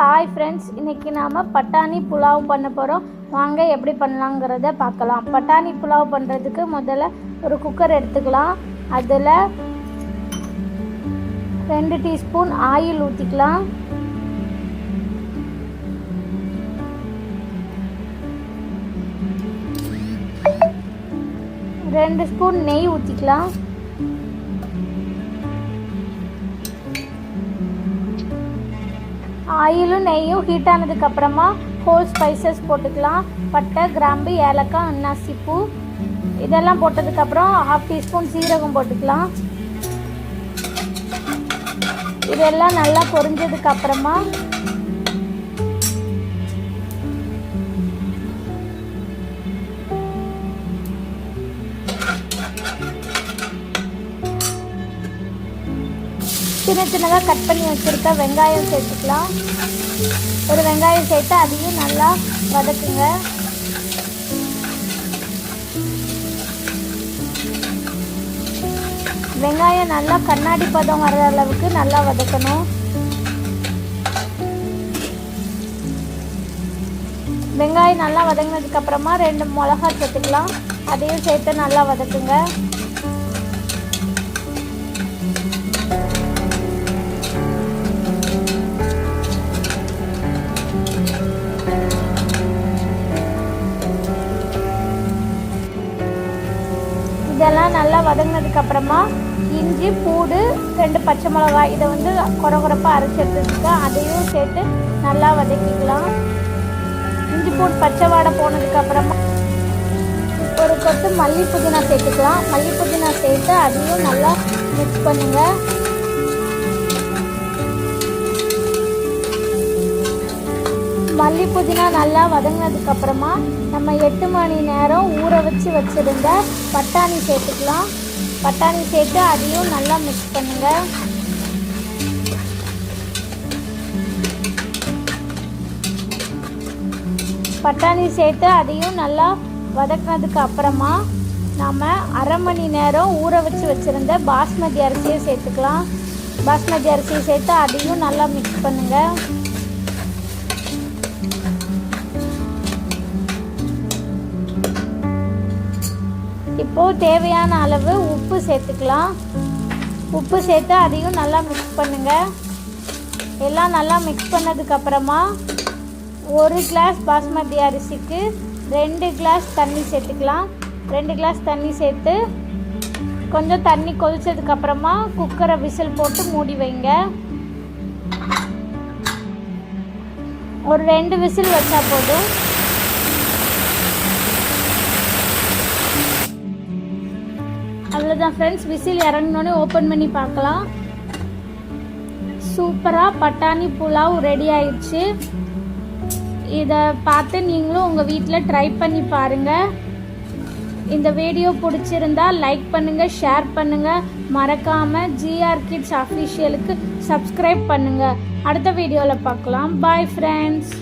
Hi friends இன்றைக்கி நாம் பட்டாணி புலாவ் பண்ண போகிறோம் வாங்க எப்படி பண்ணலாங்கிறத பார்க்கலாம். பட்டாணி புலாவ் பண்ணுறதுக்கு முதல்ல ஒரு குக்கர் எடுத்துக்கலாம். அதில் ரெண்டு டீஸ்பூன் ஆயில் ஊற்றிக்கலாம் ரெண்டு ஸ்பூன் நெய் ஊற்றிக்கலாம் ஆயிலும் நெய்யும் ஹீட் ஆனதுக்கு அப்புறமா ஹோல் ஸ்பைசஸ் போட்டுக்கலாம். பட்டை கிராம்பு ஏலக்காய் அன்னாசி பூ. இதெல்லாம் போட்டதுக்கப்புறம் ஹாஃப் டீஸ்பூன் சீரகம் போட்டுக்கலாம். இதெல்லாம் நல்லா பொரிஞ்சதுக்கு சின்ன சின்னதாக கட் பண்ணி வச்சுருக்க வெங்காயம் சேர்த்துக்கலாம். ஒரு வெங்காயம் சேர்த்து அதையும் நல்லா வதக்குங்க. வெங்காயம் நல்லா கண்ணாடி பதம் வர்ற அளவுக்கு நல்லா வதக்கணும். வெங்காயம் நல்லா வதங்கினதுக்கு அப்புறமா ரெண்டு மிளகா சேர்த்துக்கலாம். அதையும் சேர்த்து நல்லா வதக்குங்க. இதெல்லாம் நல்லா வதங்கினதுக்கு அப்புறமா இஞ்சி பூடு ரெண்டு பச்சை மிளகாய் இதை வந்து குறை குறைப்பாக அரைச்சி எடுத்துருக்கேன் அதையும் சேர்த்து நல்லா வதக்கிக்கலாம். இஞ்சி பூடு பச்சை வாடை போனதுக்கு அப்புறமா ஒரு கொத்து மல்லி புதினா சேர்த்துக்கலாம். மல்லி புதினா சேர்த்து அதையும் நல்லா மிக்ஸ் பண்ணுங்கள் மல்லி புதினா நல்லா வதங்கினதுக்கு அப்புறமா நம்ம எட்டு மணி நேரம் ஊற வச்சு வச்சுருந்த பட்டாணி சேர்த்துக்கலாம். பட்டாணி சேர்த்து அதையும் நல்லா மிக்ஸ் பண்ணுங்க. பட்டாணி சேர்த்து அதையும் நல்லா வதக்கினதுக்கு அப்புறமா நாம் அரை மணி நேரம் ஊற வச்சு வச்சுருந்த பாஸ்மதி அரிசியை சேர்த்துக்கலாம். பாஸ்மதி அரிசியை சேர்த்து அதையும் நல்லா மிக்ஸ் பண்ணுங்கள் இப்போது தேவையான அளவு உப்பு சேர்த்துக்கலாம். உப்பு சேர்த்து அதையும் நல்லா மிக்ஸ் பண்ணுங்கள் எல்லாம் நல்லா மிக்ஸ் பண்ணதுக்கப்புறமா ஒரு கிளாஸ் பாஸ்மதி அரிசிக்கு ரெண்டு கிளாஸ் தண்ணி சேர்த்துக்கலாம். ரெண்டு கிளாஸ் தண்ணி சேர்த்து கொஞ்சம் தண்ணி கொதிச்சதுக்கப்புறமா குக்கரை விசில் போட்டு மூடி வைங்க. ஒரு ரெண்டு விசில் வச்சா போதும். அவ்வளோதான் ஃப்ரெண்ட்ஸ் விசில் இறங்கினோடனே ஓப்பன் பண்ணி பார்க்கலாம். சூப்பராக பட்டாணி புலாவ் ரெடி ஆயிடுச்சு. இதை பார்த்து நீங்களும் உங்கள் வீட்டில் ட்ரை பண்ணி பாருங்கள் இந்த வீடியோ பிடிச்சிருந்தா லைக் பண்ணுங்கள் ஷேர் பண்ணுங்கள் மறக்காமல் ஜிஆர் கிட்ஸ் அஃபிஷியலுக்கு சப்ஸ்கிரைப் பண்ணுங்கள் அடுத்த வீடியோவில் பார்க்கலாம். Bye friends